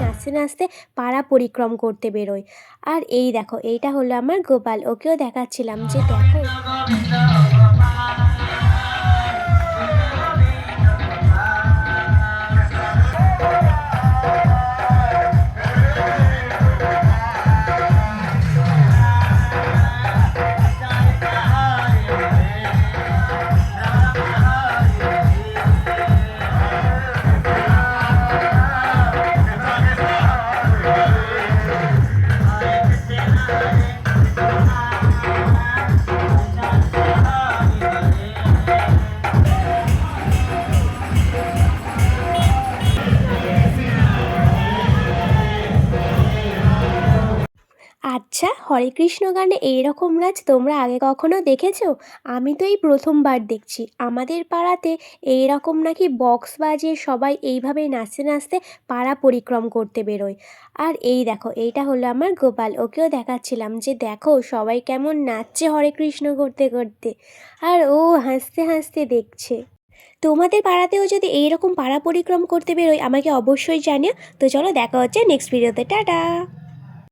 নাচতে নাচতে পাড়া পরিক্রম করতে বেরোয়। আর এই দেখো, এইটা হলো আমার গোপাল। ওকেও দেখাচ্ছিলাম যে দেখো। আচ্ছা হরে কৃষ্ণ গানে এইরকম নাচ তোমরা আগে কখনো দেখেছ? আমি তো এই প্রথমবার দেখছি। আমাদের পাড়াতে এইরকম নাকি বক্স বাজিয়ে সবাই এইভাবে নাচতে নাচতে পাড়া পরিক্রম করতে বেরোয়। আর এই দেখো, এইটা হলো আমার গোপাল। ওকেও দেখাচ্ছিলাম যে দেখো সবাই কেমন নাচছে হরে কৃষ্ণ করতে করতে। আর ও হাসতে হাসতে দেখছে। তোমাদের পাড়াতেও যদি এইরকম পাড়া পরিক্রম করতে বেরোয়, আমাকে অবশ্যই জানিও। তো চলো দেখা হচ্ছে নেক্সট ভিডিওতে টাটা!